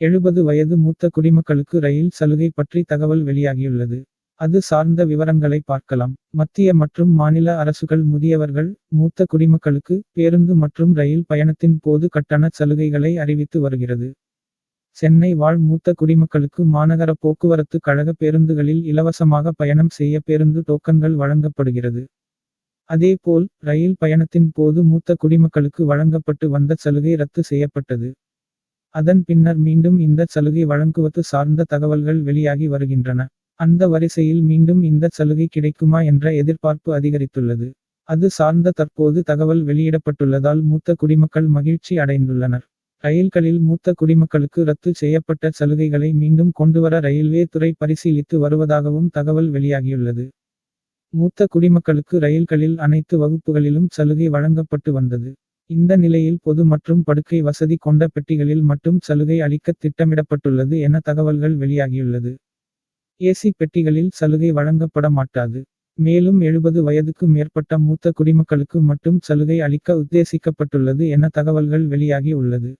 எழுபது வயது மூத்த குடிமக்களுக்கு ரயில் சலுகை பற்றி தகவல் வெளியாகியுள்ளது. அது சார்ந்த விவரங்களை பார்க்கலாம். மத்திய மற்றும் மாநில அரசுகள் முதியவர்கள் மூத்த குடிமக்களுக்கு பேருந்து மற்றும் ரயில் பயணத்தின் போது கட்டண சலுகைகளை அறிவித்து வருகிறது. சென்னை வாழ் மூத்த குடிமக்களுக்கு மாநகர போக்குவரத்து கழக பேருந்துகளில் இலவசமாக பயணம் செய்ய பேருந்து டோக்கன்கள் வழங்கப்படுகிறது. அதேபோல் ரயில் பயணத்தின் போது மூத்த குடிமக்களுக்கு வழங்கப்பட்டு வந்த சலுகை ரத்து செய்யப்பட்டது. அதன் பின்னர் மீண்டும் இந்த சலுகை வழங்குவது சார்ந்த தகவல்கள் வெளியாகி வருகின்றன. அந்த வரிசையில் மீண்டும் இந்த சலுகை கிடைக்குமா என்ற எதிர்பார்ப்பு அதிகரித்துள்ளது. அது சார்ந்த தற்போது தகவல் வெளியிடப்பட்டுள்ளதால் மூத்த குடிமக்கள் மகிழ்ச்சி அடைந்துள்ளனர். ரயில்களில் மூத்த குடிமக்களுக்கு ரத்து செய்யப்பட்ட சலுகைகளை மீண்டும் கொண்டுவர ரயில்வே துறை பரிசீலித்து வருவதாகவும் தகவல் வெளியாகியுள்ளது. மூத்த குடிமக்களுக்கு ரயில்களில் அனைத்து வகுப்புகளிலும் சலுகை வழங்கப்பட்டு வந்தது. இந்த நிலையில் பொது மற்றும் படுக்கை வசதி கொண்ட பெட்டிகளில் மட்டும் சலுகை அளிக்க திட்டமிடப்பட்டுள்ளது என தகவல்கள் வெளியாகியுள்ளது. ஏசி பெட்டிகளில் சலுகை வழங்கப்பட மாட்டாது. மேலும் எழுபது வயதுக்கு மேற்பட்ட மூத்த குடிமக்களுக்கு மட்டும் சலுகை அளிக்க உத்தேசிக்கப்பட்டுள்ளது என தகவல்கள் வெளியாகி உள்ளது